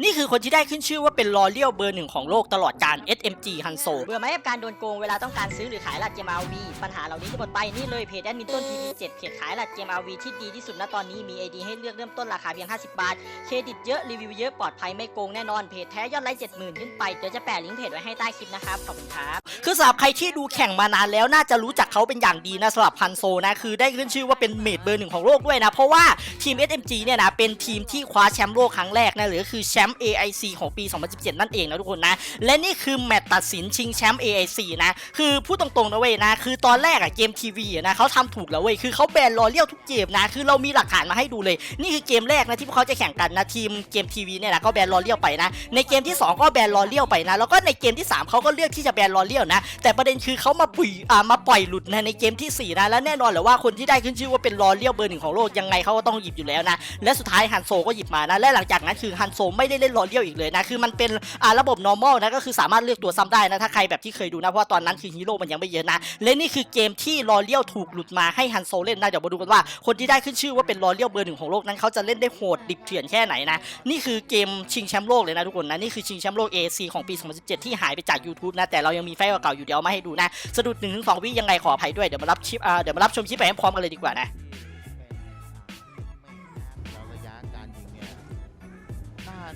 นี่คือคนที่ได้ขึ้นชื่อว่าเป็นลอเลียลเบอร์หนึ่งของโลกตลอดการ SMG ฮันโซเบื่อไหมกับการโดนโกงเวลาต้องการซื้อหรือขายหลัดเกม RV ปัญหาเหล่านี้จะหมดไปนี่เลยเพจแอดมินต้น TV7 เพจขายหลัดเกม RV ที่ดีที่สุดณตอนนี้มี ID ให้เลือกเริ่มต้นราคาเพียง 50 บาท เครดิตเยอะรีวิวเยอะปลอดภัยไม่โกงแน่นอนเพจแท้ยอดไลค์70,000ขึ้นไปเดี๋ยวจะแปะลิงก์เพจไว้ให้ใต้คลิปนะครับขอบคุณครับคือสำหรับใครที่ดูแข่งมานานแล้วน่าจะรู้จักเขาเป็นอย่างดีนะสำหรับฮันโซนะคือได้ขึ้นชื่อว่าเป็นเมดเบอร์หนึ่งของโลกด้วยนะเพราะว่าทีม SMG เนี่ยนะเป็นทีมที่คว้าแชมป์โลกครั้งแรกนะหรือคือแชมป์ AIC ของปี 2017 นั่นเองนะทุกคนนะ และนี่คือแมตช์ตัดสินชิงแชมป์ AIC นะ คือพูดตรงๆนะเว้ยนะ คือตอนแรกอะเกมทีวีนะเขาทำถูกแล้วเว้ย คือเขาแบนลอเลียลทุกเกมนะ คือเรามีหลักฐานมาให้ดูเลย นี่คือเกมแรกนะที่พวกเขาจะแข่งกันนะทีมเกมทีวีเนี่ยนะก็แบนลอเลียลไปนะ ในเกมที่ 2 ก็แบนลอเลียลไปนะ แล้วก็ในเกมที่ 3เขาก็เลือกที่จะแบนลอเลียลนะ แต่ประเด็นคือเขามาปุยอ่ามาปล่อยหลุดนะในเกมที่4นะ และแน่นอนแหละว่าคนที่ได้ขึ้นชื่อว่าเป็นลอเลียลเบอร์หนึ่งของโลกยังไงเขาก็ต้องหยิบอยู่แล้วนะ และสุดท้ายฮันโซก็หยิบมานะ และหลังจากนั้นคือฮันโซไไม่ได้เล่นลอเลียลอีกเลยนะคือมันเป็นอ่าระบบ normal นะก็คือสามารถเลือกตัวซ้ำได้นะถ้าใครแบบที่เคยดูนะเพราะว่าตอนนั้นคือฮีโร่มันยังไม่เยอะนะและนี่คือเกมที่ลอเลียลถูกหลุดมาให้ฮันโซเล่นนะเดี๋ยวมาดูกันว่าคนที่ได้ขึ้นชื่อว่าเป็นลอเลียลเบอร์หนึ่งของโลกนั้นเขาจะเล่นได้โหดดิบเถื่อนแค่ไหนนะนี่คือเกมชิงแชมป์โลกเลยนะทุกคนนะนี่คือชิงแชมป์โลก AC ของปี 2017 ที่หายไปจาก YouTube นะแต่เรายังมีไฟล์เก่าอยู่เดี๋ยวมาให้ดูนะสะดุด1นถึงสวิยังไงขออภัยด้วยเดี๋ยวมารับชิปอ่าเดี๋ยวมารับชมคลิปไปพร้อมกันเลยดีกว่านะ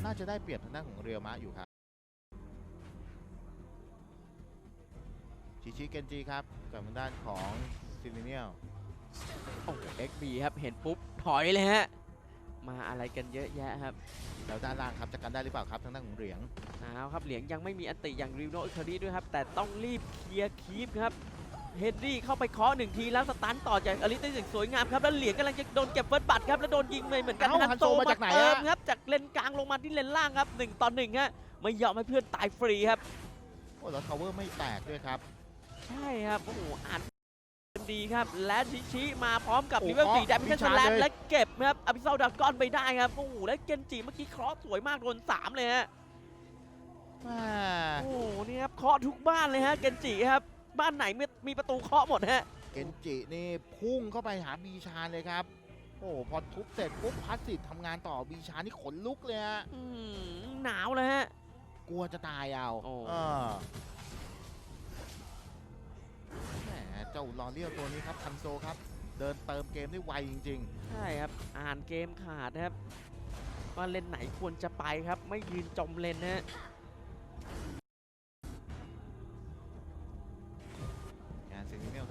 น่าน่าจะได้เปรียบทางด้านของเรียวมะอยู่ครับชิชิเกนจิครับกับทางด้านของซิลิเนียลโอ้โห XB ครับเห็นปุ๊บถอยเลยฮะมาอะไรกันเยอะแยะครับแล้วด้านล่างครับจะกันได้หรือเปล่าครับทางด้านของเหรียญเอาครับเหลียงยังไม่มีอันติอย่างริวโนอิคารีด้วยครับแต่ต้องรีบเคลียร์คีปครับ เฮนรี่เข้าไปเคาะหนึ่งทีแล้วสตันต่อจากอลิสได้อย่างสวยงามครับ แล้วเหลียงกำลังจะโดนเก็บเฟิร์สบัตรครับ แล้วโดนยิงเลยเหมือนกันเอ้าฮันโซฮันโซมามาจากไหนเติมอะครับ จากเลนกลางลงมาที่เลนล่างครับหนึ่งต่อหนึ่งฮะไม่ยอมให้เพื่อนตายฟรีครับ โอ้แล้วทาวเวอร์ไม่แตกด้วยครับ ใช่ครับ โอ้โหอ่านดีครับ และชิชิมาพร้อมกับโอ้ลิเวอร์เคาะสี่แดมพิชวิชาแลนเลย และเก็บครับอภิเซาดักก้อนไปได้ครับโอ้โหและเกนจิเมื่อกี้เคราะห์สวยมากโดนสามเลยฮะแม่โอ้โหนี่ครับเคาะทุกบ้านเลยฮะเกนจิครับ บ้านไหนมีมีประตูเคาะหมดฮะเกนจินี่พุ่งเข้าไปหาบีชาเลยครับ โอ้พอทุบเสร็จปุ๊บพาสซีฟทำงานต่อบีชานี่ขนลุกเลยฮะอืมหนาวเลยฮะ กลัวจะตายเอาโอ้ เออแหมเจ้าลอเลียวตัวนี้ครับคันโซครับ เดินเติมเกมได้ไวจริง ใช่ครับ อ่านเกมขาดนะครับ ว่าเลนไหนควรจะไปครับ ไม่ยืนจมเลนนะฮะ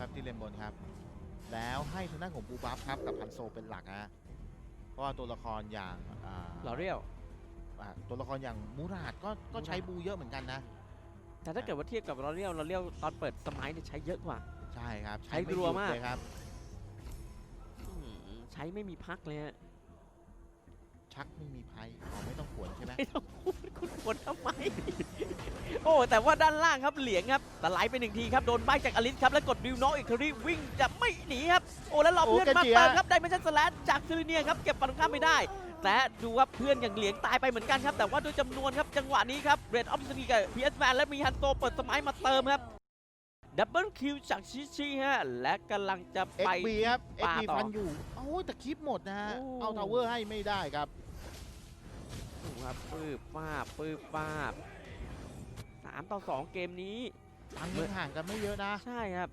ครับที่เลนบนครับ แล้วให้ทางด้านของบูบัฟครับกับคันโซเป็นหลักฮะเพราะว่าตัวละครอย่างอ่าหล่อเรียว อ่าตัวละครอย่างมูราดก็ก็ใช้บูเยอะเหมือนกันนะ แต่ถ้าเกิดว่าเทียบกับลอเรียวลอเรียวตอนเปิดสมัยเนี่ยใช้เยอะกว่า ใช่ครับใช้ไม่รัวหยุดมาก เลยครับ อืมใช้ไม่มีพักเลยฮะชักไม่มีภัยอ๋อไม่ต้องขวนใช่ไหม ไม่ต้องพูดคุณควรทำไม โอ้แต่ว่าด้านล่างครับเหลียงครับแต่ไหลไปหนึ่งทีครับโดนใบจากอลิสครับแล้วกดริวน้องอีกครีวิ่งจะไม่หนีครับโอ้แล้วรอเพื่อนมาเติมครับได้ไม่ใช่สแลชจากซิลิเนียครับเก็บฝั่งตรงข้ามไม่ได้แต่ดูว่าเพื่อนอย่างเหลียงตายไปเหมือนกันครับ แต่ว่าด้วยจำนวนครับจังหวะนี้ครับเรดออฟสกีกับพีเอสแมนและมีฮันโตเปิดสมัยมาเติมครับดับเบิลคิวจากชิชิฮะและกำลังจะเอ็ไปกบีครับเอ็กป่าบีต่อฟันอยู่โอ้ยแต่คลิปหมดนะฮะโอ้เอาทาวเวอร์ให้ไม่ได้ครับดูครับปืบป้าบปืบป้า บสามต่อสองเกมนี้ตังค์ยังห่างกันไม่เยอะนะ ใช่ครับ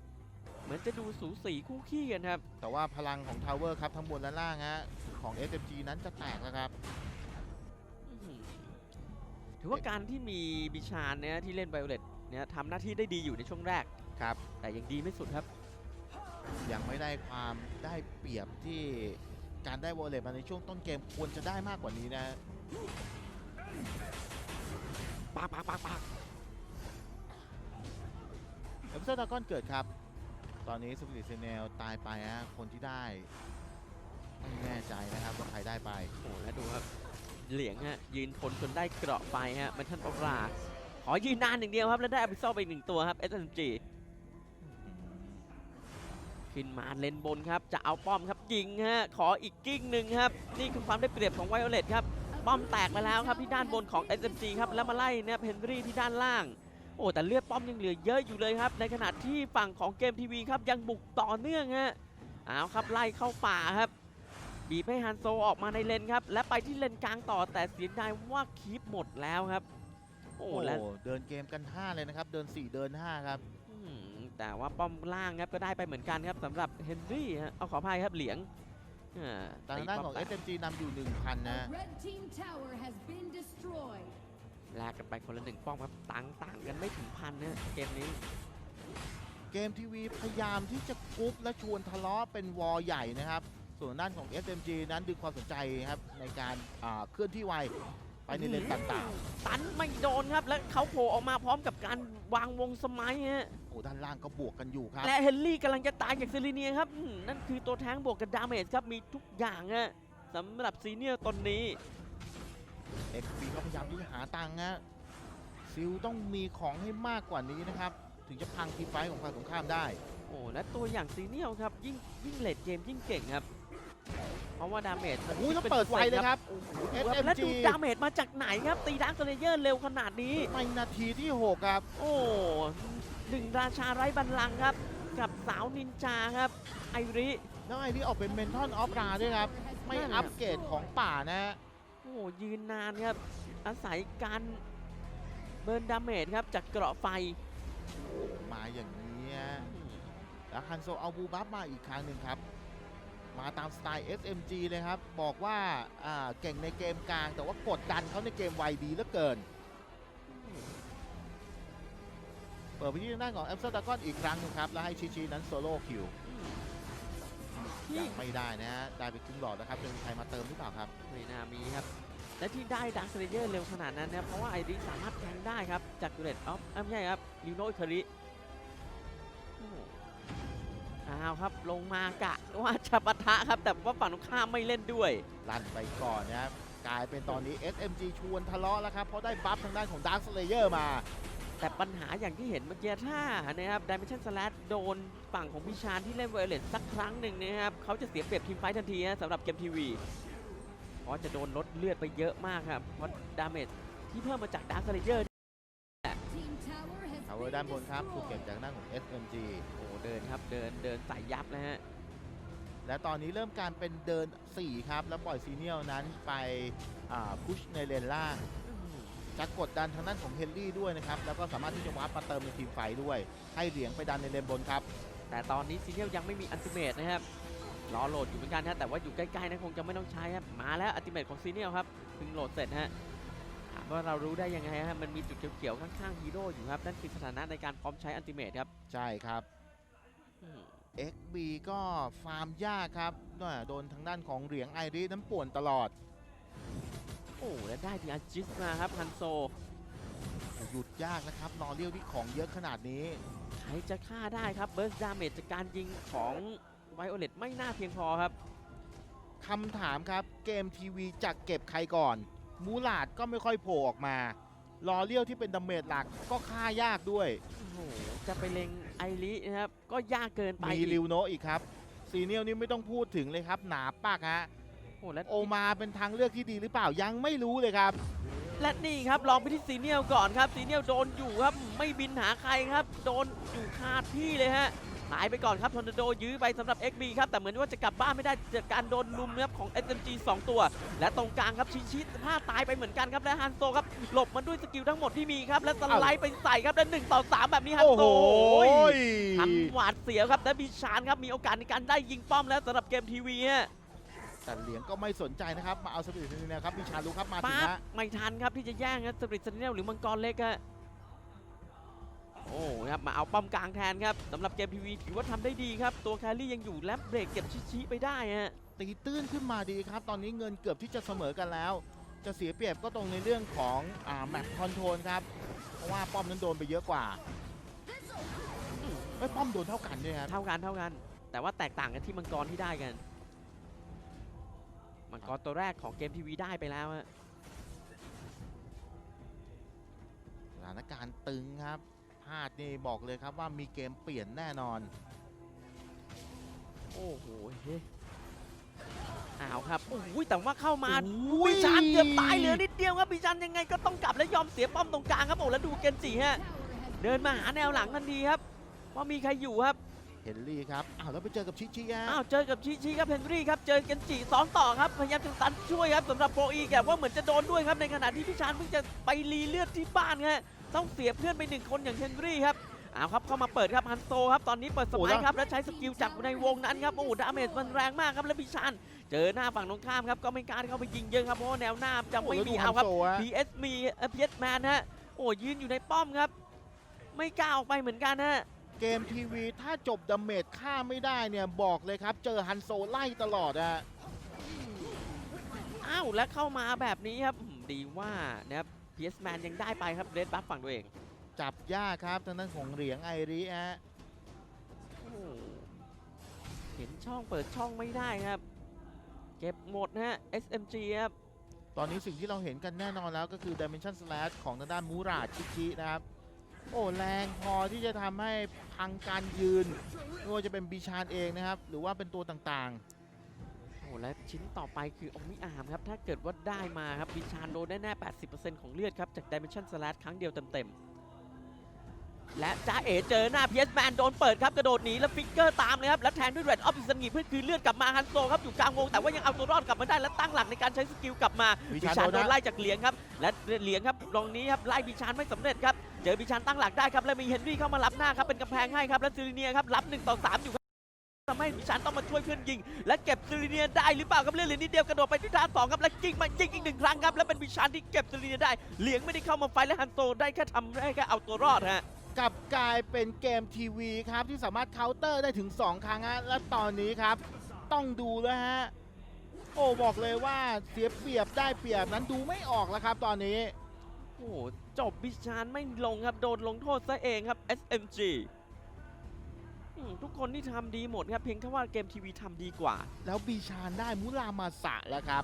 เหมือนจะดูสูสีคู่ขี้กันครับ แต่ว่าพลังของทาวเวอร์ครับทั้งบนและล่างฮะของ SMG นั้นจะแตกแล้วครับอื้อหือถือว่าการที่มีบิชานเนี่ยที่เล่นไบโอเลตเนี่ยทำหน้าที่ได้ดีอยู่ในช่วงแรกครับ แต่ยังดีไม่สุดครับ ยังไม่ได้ความได้เปรียบที่การได้วอลเลย์มาในช่วงต้นเกมควรจะได้มากกว่านี้นะปากปากปากปาก เอพิโซดากอนเกิดครับ ตอนนี้สปิริตเซเนลตายไปฮะคนที่ได้ ไม่แน่ใจนะครับว่าใครได้ไป โอ้โหแล้วดูครับ เหลียงฮะ ยืนทนจนได้เกราะไปฮะ มันท่านปรา ขอยืนนานอย่างเดียวครับ แล้วได้อภิซอไปอีกหนึ่งตัวครับ SMG ขึ้นมาเลนบนครับ จะเอาป้อมครับยิงฮะ ขออีกกิ้งหนึ่งครับ นี่คือความได้เปรียบของไวโอเลตครับ ป้อมแตกไปแล้วครับที่ด้านบนของ SMG ครับ แล้วมาไล่เนี่ยเฮนรี่ที่ด้านล่าง โอ้แต่เลือดป้อมยังเหลือเยอะอยู่เลยครับ ในขณะที่ฝั่งของเกมทีวีครับยังบุกต่อเนื่องฮะเอาครับไล่เข้าป่าครับบีบให้ฮันโซออกมาในเลนครับ และไปที่เลนกลางต่อแต่เสียดายว่าคีปหมดแล้วครับ โอ้โอ้และเดินเกมกัน 5 เลยนะครับ เดิน 4 เดิน 5 ครับ อืมแต่ว่าป้อมล่างครับก็ได้ไปเหมือนกันครับสำหรับเฮนรี่ฮะเอาขออภัยครับเหลียงอ่าทางด้านของตีป้มแตก SMG นำอยู่ 1,000 นะ A red team tower has been destroyed. แลกกันไปคนละหนึ่งป้อมครับต่างต่างกันไม่ถึงพันนะเกมนี้ เกมทีวีพยายามที่จะกรุ๊ปและชวนทะเลาะเป็นวอลใหญ่นะครับ ส่วนด้านของ SMG นั้นดึงความสนใจครับในการอ่าเคลื่อนที่ไวไปในเลนต่างตันไม่โดนครับ แล้วเขาโผล่ออกมาพร้อมกับการวางวงสมัยฮะๆโอ้ด้านล่างก็บวกกันอยู่ครับ และเฮนรี่กำลังจะตายจากเซรีเนียครับอืมนั่นคือตัวแทงบวกกับดาเมจครับ มีทุกอย่างฮะสำหรับซีเนียร์ตนนี้ XP ก็พยายามที่จะหาตังค์นะซิลต้องมีของให้มากกว่านี้นะครับ ถึงจะพังทีมไฟท์ของฝ่ายตรงข้ามได้ โอ้และตัวอย่างซีเนียร์ครับ ยิ่งยิ่งเลดเกมยิ่งเก่งครับเพราะว่าดาเมจมันอุ้ยแล้วป็นเปิดไฟเลยครับโอ้โหดูครับ SMG และดูดาเมจมาจากไหนครับ ตีดักเลเยอร์เร็วขนาดนี้ในนาทีที่ 6 ครับ โอ้หนึ่งราชาไร้บัลลังก์ครับ กับสาวนินจาครับ ไอริแล้วไอ้นี่ออกเป็นเมนทอนออฟราด้วยครับ ไม่อัปเกรดของป่านะ โอ้ยืนนานครับ อาศัยการเบิร์นดาเมจครับจากเกราะไฟมาอย่างนี้ฮะแล้วฮันโซเอาบูบัฟมาอีกครั้งหนึ่งครับ มาตามสไตล์ SMG เลยครับ บอกว่าเก่งในเกมกลาง แต่ว่ากดดันเขาในเกมไวดีเหลือเกิน เปิดไปที่ทางด้านของแอมสเตอร์ดากอนอีกครั้งหนึงครับ แล้วให้ชิชินั้นโซโล่คิว ยังไม่ได้นะฮะได้ไปครึ่งหลอดนะครับจะมีใครมาเติมหรือเปล่าครับไม่น่ามีครับและที่ได้ดักเลเยอร์เร็วขนาดนั้นนะครับเพราะว่าไอริสามารถแทงได้ครับจากเรดออฟไม่ใช่ครับลิโนอิคาริโอ้โหอ้าวครับลงมากะว่าจะปะทะครับ แต่ว่าฝั่งตรงข้ามไม่เล่นด้วย ลั่นไปก่อนนะครับกลายเป็นตอนนี้ SMG ชวนทะเลาะแล้วครับ เพราะได้บัฟทางด้านของ Dark Slayer มา แต่ปัญหาอย่างที่เห็นเมื่อกี้ถ้านะครับ Dimension Slash โดนฝั่งของพิชานที่เล่นเวอร์เลตสักครั้งหนึ่งนะครับเขาจะเสียเปรียบทีมไฟท์ทันทีนะสำหรับเกมทีวีเพราะจะโดนลดเลือดไปเยอะมากครับเพราะดาเมจที่เพิ่มมาจากดาร์คเลเยอร์ Team tower has ทาวเวอร์ been ด้านบนครับถูกเก็บ destroyed. จากด้านของ SMG โอ้เดินครับเดินเดินใส่ยับนะฮะและตอนนี้เริ่มการเป็นเดิน 4 ครับ แล้วปล่อยซีเนียลนั้นไปพุชในเลนล่าง จะกดดันทางด้านของเฮนรี่ด้วยนะครับ แล้วก็สามารถที่จะวาร์ปมาเติมในทีมไฟท์ด้วย ให้เหลียงไปดันในเลนบนครับ แต่ตอนนี้ซีเนียลยังไม่มีอันติเมตนะครับ รอโหลดอยู่เหมือนกันฮะ แต่ว่าอยู่ใกล้ๆนะคงจะไม่ต้องใช้ครับ มาแล้วอันติเมตของซีเนียลครับเพิ่งโหลดเสร็จฮะ ถามว่าเรารู้ได้ยังไงฮะ มันมีจุดเขียวๆข้างๆฮีโร่อยู่ครับ นั่นคือสถานะในการพร้อมใช้อันติเมตครับ ใช่ครับอืม XB ก็ฟาร์มยากครับน่ะโดนทางด้านของเหลียงไอริสนั้นป่วนตลอดโอ้และได้ดีอาจิสมาครับฮันโซ หยุดยากนะครับนอเรียวที่ของเยอะขนาดนี้ ใครจะฆ่าได้ครับเบิร์สดาเมจจากการยิงของไวโอเลตไม่น่าเพียงพอครับคำถามครับเกมทีวีจะเก็บใครก่อน มูลาดก็ไม่ค่อยโผล่ออกมาลอเรียวที่เป็นดาเมจหลักก็ฆ่ายากด้วย โอ้โหจะไปเล็งไอรินะครับ ก็ยากเกินไปมีอีก ริวโนะอีกครับซีเนียลนี่ไม่ต้องพูดถึงเลยครับ หนาปากฮะ โอ้และ โอมาเป็นทางเลือกที่ดีหรือเปล่ายังไม่รู้เลยครับ และนี่ครับลองไปที่ซีเนียลก่อนครับซีเนียลโดนอยู่ครับไม่บินหาใครครับ โดนอยู่คาที่เลยฮะหายไปก่อนครับทอร์นาโดยื้อไปสำหรับ XB ครับ แต่เหมือนว่าจะกลับบ้านไม่ได้จากการโดนลุมนะครับของ SMG 2 ตัว และตรงกลางครับชิชิพลาดตายไปเหมือนกันครับ และฮันโซครับ หลบมันด้วยสกิลทั้งหมดที่มีครับ และสไลด์ไปใส่ครับ และ1ต่อ 3 แบบนี้ฮันโอ้โซโหทำหวาดเสียวครับและบิชานครับมีโอกาสในการได้ยิงป้อมแล้วสำหรับเกมทีวีฮะ แต่เหลียงก็ไม่สนใจนะครับ มาเอาสปิริตนีนะครับมีชาลูครับมาถึงปั๊บฮะไม่ทันครับที่จะแย่งครับสปริตเซนเนลหรือมังกรเล็กฮะโอ้ครับมาเอาป้อมกลางแทนครับสำหรับเกมทีวีถือว่าทำได้ดีครับ ตัวแครี่ยังอยู่และเบรกเก็บชิๆไปได้ฮะตีตื้นขึ้นมาดีครับ ตอนนี้เงินเกือบที่จะเสมอกันแล้ว จะเสียเปรียบก็ตรงในเรื่องของอ่าแมปคอนโทรลครับเพราะว่าป้อมนั้นโดนไปเยอะกว่าไม่ป้อมโดนเท่ากันด้วยครับเท่ากันเท่ากัน แต่ว่าแตกต่างกันที่มังกรที่ได้กัน มังกรตัวแรกของเกมทีวีได้ไปแล้วฮะสถานการณ์ตึงครับพลาดนี่บอกเลยครับว่ามีเกมเปลี่ยนแน่นอน โอ้โหเฮ้อ้าวครับโอ้ยแต่ว่าเข้ามาอุ้ยบิชันเกือบตายเหลือนิดเดียวครับบิชันยังไงก็ต้องกลับและยอมเสียป้อมตรงกลางครับโอ้แล้วดูเกนจิฮะ Tower has เดินมาหาแนวหลังทันทีครับ ว่ามีใครอยู่ครับ เฮนรี่ครับอ้าวแล้วไปเจอกับชิชิฮะอ้าวเจอกับชิชิครับเฮนรี่ครับเจอกันจีสองต่อครับพยายามจะตันช่วยครับสำหรับโปรอีแกว่าเหมือนจะโดนด้วยครับในขณะที่พิชานเพิ่งจะไปรีเลือดที่บ้านฮะต้องเสียเพื่อนไปหนึ่งคนอย่างเฮนรี่ครับเอาครับเข้ามาเปิดครับฮันโซครับตอนนี้เปิดสโอ้มัแล้ยวครับแล้วใช้สกิลจากในวงนั้นครับโอ้ดาเมจมันแรงมากครับแล้วพิชานเจอหน้าฝั่งตรงข้ามครับก็ไม่กล้าเข้าไปยิงเยอะครับเพราะว่าแนวหน้าจะไม่มีเอาครับโโหแล้วดูฮันโซฮะ PS มีเอ่อ PS Man ฮะโอ้ยืนอยู่ในป้อมครับ ไม่กล้าออกไปเหมือนกันฮะ เกมทีวีถ้าจบดาเมจฆ่าไม่ได้เนี่ยบอกเลยครับ เจอฮันโซไล่ตลอดอะอ้าวแล้วเข้ามาแบบนี้ครับอืมดีว่านะครับ PS Man ยังได้ไปครับเรดบัฟฝั่งตัวเอง จับยากครับทางด้านของเหรียงไอริฮะโอ้เห็นช่องเปิดช่องไม่ได้ครับ เก็บหมดนะฮะ SMG ครับ ตอนนี้สิ่งที่เราเห็นกันแน่นอนแล้วก็คือ Dimension Slash ของทางด้านมูราดชิชินะครับ โอ้ แรงพอที่จะทำให้ พังการยืนไม่ว่าจะเป็นบีชานเองนะครับ หรือว่าเป็นตัวต่างโอ้และชิ้นต่อไปคือโอมิอาร์มครับ ถ้าเกิดว่าได้มาครับบิชานโดนแน่ๆ80%ของเลือดครับ จาก Dimension Slash ครั้งเดียวเต็มๆ และจ้าเอ๋เจอหน้า PS Man โดนเปิดครับ กระโดดหนีแล้วฟิกเกอร์ตามเลยครับ แล้วแทงด้วย Red of อิสงีเพื่อคืนเลือดกลับมาฮันโซครับอยู่กลางวงแต่ว่ายังเอาตัวรอดกลับมาได้และตั้งหลักในการใช้สกิลกลับมาบิบิชานชานโดโดนนนะไล่จากเหลียงครับและเหลียงครับตรงนี้ครับไล่บิชานไม่สำเร็จครับ เจอบิชานตั้งหลักได้ครับแล้วมีเฮนรี่เข้ามารับหน้าครับเป็นกำแพงให้ครับและซิลิเนียครับรับ1ต่อ3อยู่ครับทำให้บิชานต้องมาช่วยเพื่อนยิง และเก็บซิลิเนียได้หรือเปล่าครับเลือดเหลือนิดเดียวกระโดดไปที่ท่าสองครับและยิงมายิงอีกหนึ่งครั้งครับและเป็นบิชานที่เก็บซิลิเนียได้เหลียงไม่ได้เข้ามาไฟและฮันโซได้แค่ทำได้แค่เอาตัวรอดฮะกลับกลายเป็นเกมทีวีครับที่สามารถเคาน์เตอร์ได้ถึง 2 ครั้งฮะและตอนนี้ครับ ต้องดูแล้วฮะโอ้บอกเลยว่าเสียเปรียบได้เปรียบนั้นดูไม่ออกแล้วครับตอนนี้ โอ้โหจบบิชานไม่ลงครับ โดนลงโทษซะเองครับ SMG อืมทุกคนที่ทำดีหมดครับ เพียงแค่ว่าเกมทีวีทำดีกว่า แล้วบีชานได้มุรามาสะแล้วครับ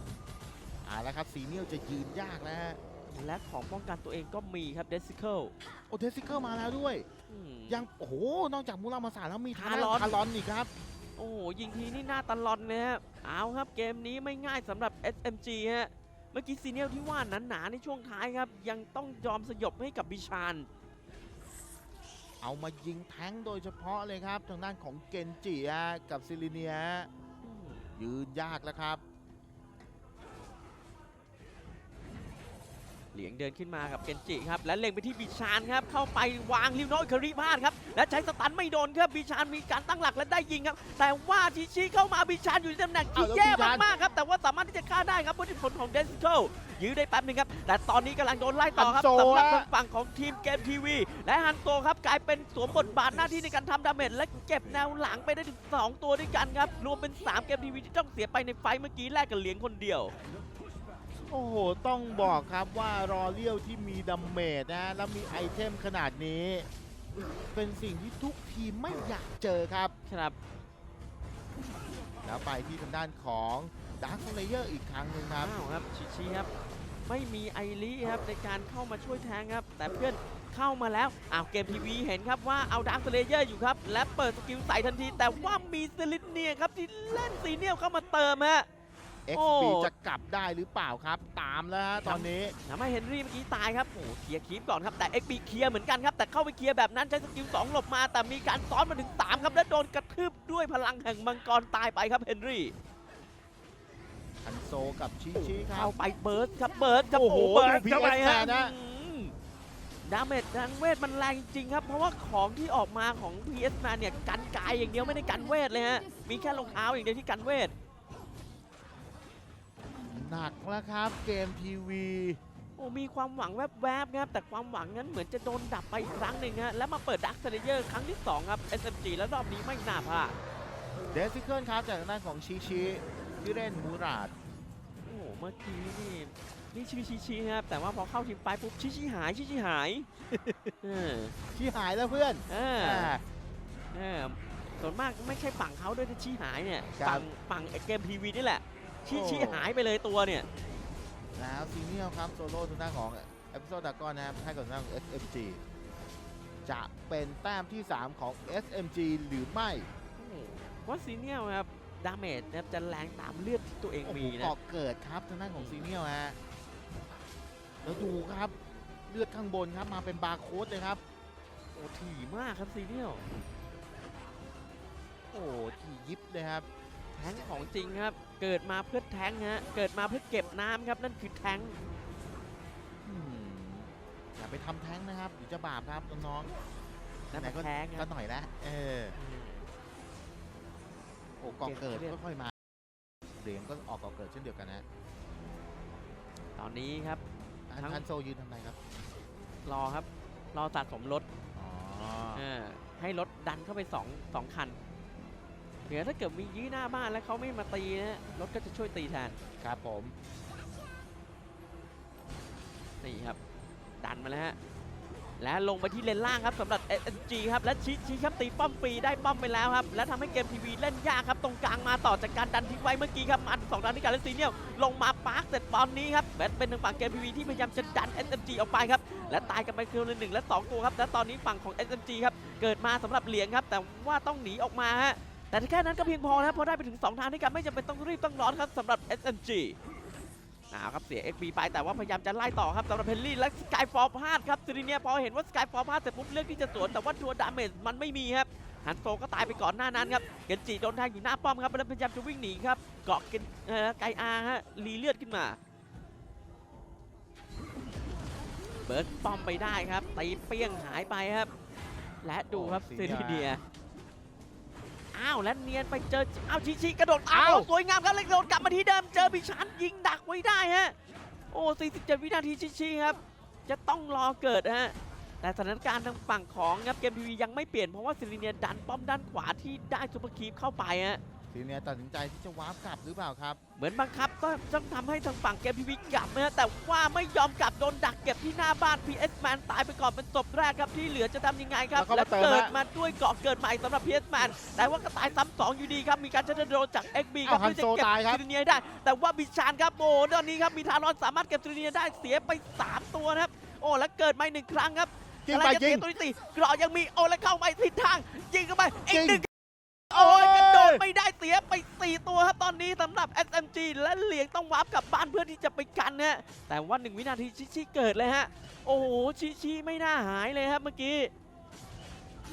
เอาละครับสีเนียลจะยืนยากแล้วฮะและของป้องกันตัวเองก็มีครับเดซิเคิลโอเทสิเกอร์มาแล้วด้วยยังโอ้โหนอกจากมุรามาสะแล้วมีทาทารอนทารอนอีกครับ โอ้โหยิงทีนี่หน้าตลอนเลยฮะเอาครับเกมนี้ไม่ง่ายสำหรับ SMG ฮะ เมื่อกี้ซีเนียลที่ว่าหนาๆในช่วงท้ายครับ ยังต้องยอมสยบให้กับบิชานเอามายิงแท้งโดยเฉพาะเลยครับ ทางด้านของเกนจิฮะกับซิลิเนียฮะอืมยืนยากแล้วครับ เหลียงเดินขึ้นมากับเกนจิครับ และเล็งไปที่บิชานครับ เข้าไปวางลิวโนอิคาริพลาดครับ และใช้สตันไม่โดนครับบิชานมีการตั้งหลักและได้ยิงครับ แต่ว่าชิชิเข้ามาบิชานอยู่ในตำแหน่งที่เอาแล้วแย่บิชานมากๆครับ แต่ว่าสามารถที่จะฆ่าได้ครับด้วยผลของเดซิเคิลยื้อได้แป๊บหนึงครับ แต่ตอนนี้กำลังโดนไล่ต่อครับฮันโซสำหรับฮะทางฝั่งของทีมเกมทีวี และฮันโตครับกลายเป็นสวมบทบาทหน้าที่ในการทำดาเมจและเก็บแนวหลังไปได้ถึง 2 ตัวด้วยกันครับ รวมเป็น 3 เกมทีวีที่ต้องเสียไปในไฟท์เมื่อกี้แลกกับเหลียงคนเดียว โอ้โห ต้องบอกครับว่ารอเลี้ยวที่มีดัมเมจนะ แล้วมีไอเทมขนาดนี้ เป็นสิ่งที่ทุกทีมไม่อยากเจอครับครับ แล้วไปที่ทางด้านของดาร์คเลเยอร์อีกครั้งหนึ่งครับอ้าวครับชิชิครับ ไม่มีไอริครับในการเข้ามาช่วยแทงครับ แต่เพื่อนเข้ามาแล้วอ้าวเกมทีวีเห็นครับว่าเอาดาร์คเลเยอร์อยู่ครับ และเปิดสกิลใส่ทันที แต่ว่ามีเซลินเนียครับที่เล่นซีเนียลเข้ามาเติมฮะ XP โอ้จะกลับได้หรือเปล่าครับ ตามแล้วฮะตอนนี้ทำให้เฮนรี่เมื่อกี้ตายครับโอ้โหเคลียร์คีปก่อนครับแต่ XP เคลียร์เหมือนกันครับ แต่เข้าไปเคลียร์แบบนั้นใช้สกิล2หลบมา แต่มีการซ้อนมาถึง 3 ครับ และโดนกระทืบด้วยพลังแห่งมังกรตายไปครับเฮนรี่ฮันโซกับชิชิครัเข้าบไปเบิร์ดครับเบิร์ดครับโอ้โหเบิร์ดดูเข้าไป PS ฮะนะอืมดาเมจทางเวทมันแรงจริงครับ เพราะว่าของที่ออกมาของ PS มาเนี่ยกันกายอย่างเดียวไม่ได้กันเวทเลยฮะ มีแค่รองเท้าอย่างเดียวที่กันเวท หนักแล้วครับ เกมทีวีโอ้มีความหวังแวบๆครับแต่ความหวังนั้นเหมือนจะโดนดับไปอีกครั้งหนึ่งฮะแล้วมาเปิดดักเซเลเยอร์ครั้งที่ 2 ครับ SMG แล้วรอบนี้ไม่น่าพลาดเดซิเคิลครับจากทางด้านของชิชิที่เล่นมูราดโอ้โหเมื่อกี้นี่นี่ชื่อชิชิครับแต่ว่าพอเข้าทีมไปปุ๊บชิชิหายชิชิหายเออที่หายแล้วเพื่อนเอออ่า เออส่วนมากไม่ใช่ฝั่งเขาด้วยที่ชี้หายเนี่ยครับ ฝั่งฝั่งไอ้เกมทีวีนี่แหละ ชี้โอ้ชี้หายไปเลยตัวเนี่ย แล้วซีเนียลครับโซโล่ทางด้านของเอพิโซดดากอนนะครับให้กับทางด้านของ SMG จะเป็นแต้มที่ 3 ของ SMG หรือไม่โอ้โหว่าซีเนียลครับดาเมจนะครับจะแรงตามเลือดที่ตัวเองโอ้โหมีนะเกาะเกิดครับทางด้านของซีเนียลฮะแล้วดูครับเลือดข้างบนครับมาเป็นบาร์โค้ดเลยครับ โอ้ถี่มากครับซีเนียลโอ้ทียิบเลยครับ แทงของจริงครับ เกิดมาเพื่อแทงฮะ เกิดมาเพื่อเก็บน้ำครับนั่นคือแทงอืมอย่าไปทำแท้งนะครับเดี๋ยวจะบาปครับน้องๆนั่นไหนมันก็แทงคก็รับหน่อยละเออโอ้ก่อเกิดเก็บเลือดก็ค่อยมาเหรียญก็ออกก่อเกิดเช่นเดียวกันนะตอนนี้ครับอันทั้งทันโซยืนทำไรครับ รอครับ รอสะสมรถอ๋อเออให้รถดันเข้าไปสองสองคัน เดี๋ยวถ้าเกิดมียื้อหน้าบ้านแล้วเขาไม่มาตีนะรถก็จะช่วยตีแทนครับผมนี่ครับ ดันมาแล้วฮะและลงไปที่เลนล่างครับสำหรับ SNG ครับและชิชิครับตีป้อมฟรีได้ป้อมไปแล้วครับและทำให้เกมทีวีเล่นยากครับตรงกลางมาต่อจากการดันทิ้งไว้เมื่อกี้ครับมาสองดันที่การเล่นซีเนียลลงมาปาร์คเสร็จตอนนี้ครับแบทเป็นทางฝั่งเกมทีวีที่พยายามจะดัน SMG ออกไปครับและตายกันไปคือหนึ่งและสองตัวครับและตอนนี้ฝั่งของ SMG ครับเกิดมาสำหรับเหลียงครับแต่ว่าต้องหนีออกมาฮะ แต่แค่นั้นก็เพียงพอนะครับเพราะได้ไปถึง 2 ทางด้วยกันไม่จำเป็นต้องรีบต้องร้อนครับสำหรับ SMG เอาครับเสีย XB ไปแต่ว่าพยายามจะไล่ต่อครับสำหรับเพลลี่และสกายฟอร์พลาดครับซีรีเนียพอเห็นว่าสกายฟอร์พลาดเสร็จปุ๊บเลือกที่จะสวนแต่ว่าทัวดาเมจมันไม่มีครับฮันโซก็ตายไปก่อนหน้านั้นครับเกนจิโดนแทงอยู่หน้าป้อมครับแล้วพยายามจะวิ่งหนีครับเกาะเกนเอ่อไกอาฮะรีเลือดขึ้นมาเบิร์ดป้อมไปได้ครับตีเปี้ยงหายไปครับ และดูครับโอ้ซีซีรีเนีเนียย อ้าวและเนียนไปเจออ้าวชิชิกระโดดอ้าวสวยงามครับแล้วกระโดดกลับมาที่เดิมเจอบิชันยิงดักไว้ได้ฮะโอ้47 วินาทีชิๆครับ จะต้องรอเกิดฮะแต่สถานการณ์ทางฝั่งของครับเกมทีวียังไม่เปลี่ยนเพราะว่าซิลิเนียดันป้อมด้านขวาที่ได้ซูเปอร์คีปเข้าไปฮะ ทีเนี้ยตัดสินใจที่จะวาร์ปกลับหรือเปล่าครับ เหมือนบังคับก็ต้องทำให้ทางฝั่งเกมทีวีกลับนะฮะแต่ว่าไม่ยอมกลับโดนดักเก็บที่หน้าบ้าน PS Man ตายไปก่อนเป็นศพแรกครับที่เหลือจะทำยังไงครับแล้วก็มาเติมเกิดฮะมาด้วยเกาะเกิดใหม่สำหรับ PS Man แต่ว่าก็ตายซ้ำสองอยู่ดีครับมีการชัดโดนจาก XB ครับอ้าวเพื่อจะเก็บฮันโซตายครับซิลิเนียให้ได้ แต่ว่าบิชานครับโอ้ตอนนี้ครับมีทารอนสามารถเก็บซิลิเนียได้เสียไปสามตัวนะครับโอ้แล้วเกิดมาอีกหนึ่งครั้งครับยิงกำลัไปจะยิเสีงยตัวที่สี่กรอยังมีโอ้แล้วเข้าไปทิศทางยิงเข้าไปอีกยิงหนึ่ง โอ้ยกระโดดไม่ได้เสียไป 4 ตัวครับตอนนี้สำหรับ SMG และเหลียงต้องวาร์ปกลับบ้านเพื่อที่จะไปกันนะแต่ว่า 1 วินาทีชิชิเกิดเลยฮะ โอ้โห ชิชิไม่น่าหายเลยครับเมื่อกี้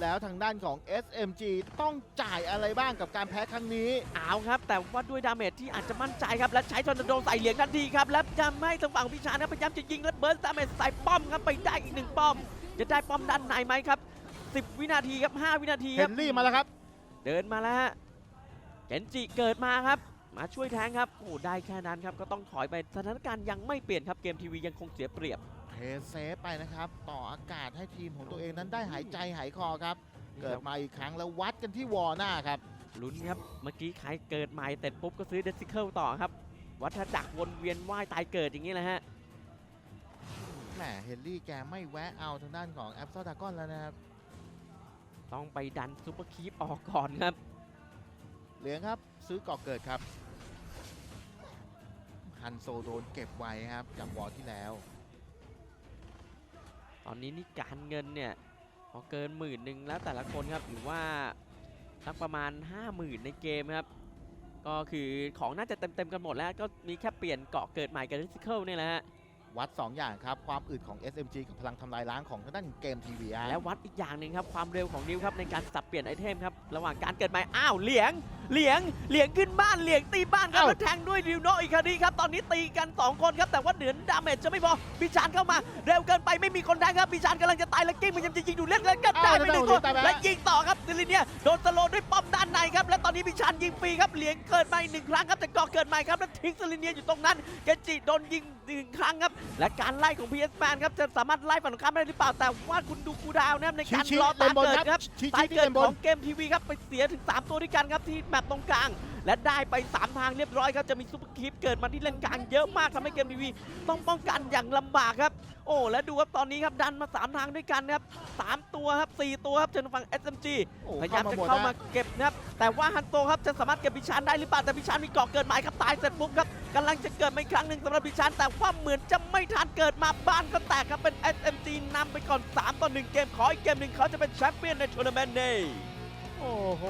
แล้วทางด้านของ SMG ต้องจ่ายอะไรบ้างกับการแพ้ครั้งนี้ เอาครับ แต่ว่าด้วยดาเมจที่อาจจะมั่นใจครับ และใช้ทอร์นาโดใส่เหลียงทันทีครับ และจะไม่ให้ทางฝั่งพิชานครับพยายามจะยิงและเบิร์นดาเมจใส่ป้อมครับไปได้อีกหนึ่งป้อม จะได้ป้อมด้านในไหมครับ 10 วินาทีครับ 5 วินาทีเฮครับ นรี่มาแล้วครับ เดินมาแล้วฮะเกนจิเกิดมาครับ มาช่วยแทงครับโอ้โหได้แค่นั้นครับก็ต้องถอยไปสถานการณ์ยังไม่เปลี่ยนครับเกมทีวียังคงเสียเปรียบเทเซฟไปนะครับ ต่ออากาศให้ทีมของตัวเองนั้นได้หายใจหายคอครับ เกิดมาอีกครั้งแล้ววัดกันที่วอร์หน้าครับลุ้นครับเมื่อกี้ใครเกิดใหม่เสร็จปุ๊บก็ซื้อเดซิเคิลต่อครับ วัฏจักรวนเวียนว่ายตายเกิดอย่างนี้แหละฮะแหมเฮนรี่แกไม่แวะเอาทางด้านของแอปเซ d ดากอนแล้วนะครับ ต้องไปดันซูเปอร์คีปออกก่อนครับ เหลืองครับซื้อก่อเกิดครับ ฮันโซโดนเก็บไว้ครับจากวอร์ที่แล้ว ตอนนี้นี่การเงินเนี่ยพอเกินหมื่นหนึ่งแล้วแต่ละคนครับหรือว่าสักประมาณ 50,000 ในเกมครับ ก็คือของน่าจะเต็มๆกันหมดแล้วก็มีแค่เปลี่ยนเกาะเกิดใหม่กับริซิเคิลนี่แหละฮะ วัด 2 อย่างครับ ความอึดของ SMG กับพลังทำลายล้างของทางด้านเกมทีวีและวัดอีกอย่างหนึ่งครับความเร็วของนิวครับในการสับเปลี่ยนไอเทมครับระหว่างการเกิดใหม่อ้าวเหลียงเหลียงเหลียงขึ้นบ้านเหลียงตีบ้านครับเอ้าแล้วแทงด้วยริวโนอีกคดีครับตอนนี้ตีกัน 2 คนครับแต่ว่าเหนือดาเมจจะไม่พอพิชานเข้ามาเร็วเกินไปไม่มีคนแทงครับพิชานกำลังจะตายแล้วกิ้งมันยังจะยิงดูเล่นแล้วก็ได้ไปหนึ่งตัวและยิงต่อครับซิลิเนียโดนสโลว์ด้วยป้อมด้านในครับและตอนนี้พิชานยิงฟรีครับเหลียงเกิดมาอีกหนึ่งครั้งครับแต่ก่อเกิดใหม่ครับแล้วทิ้งซิลิเนียอยู่ตรงนั้นเกนจิโดนยิงหนึ่งครั้งครับและการไล่ของ PS Man ครับจะสามารถไล่ฝั่งตรงข้ามได้หรือเปล่า แต่ว่าคุณดูกูดาวนะครับในชี้การชี้รอเต็ตามบนเกิดครับครับชี้ตายชี้ที่เกิดเต็มบขนองเกมทีวีครับไปเสียถึง 3 ตัวด้วยกันครับที่แมปตรงกลาง และได้ไป 3 ทางเรียบร้อยครับ จะมีซุปเปอร์คีปเกิดมาที่เลนกลางเยอะมากทำให้เกมทีวีต้องป้องกันอย่างลำบากครับ โอ้และดูครับตอนนี้ครับดันมา 3 ทางด้วยกันครับ 3 ตัวครับ 4 ตัวครับจนฝั่ง SMG โอ้พยายามจะหดเข้านะมาเก็บนะครับแต่ว่าฮันโตครับจะสามารถเก็บบิชานได้หรือเปล่าแต่บิชานมีเกาะเกิดหมายครับตายเสร็จปุ๊บครับกำลังจะเกิดมาอีกครั้งหนึ่งสำหรับบิชานแต่ว่าเหมือนจะไม่ทันเกิดมาบ้านก็แตกครับเป็น SMG นำไปก่อน3ต่อ1เกมขออีกเกมหนึ่งเขาจะเป็นแชมเปี้ยนในทัวร์นาเมนต์นี้โอ้โห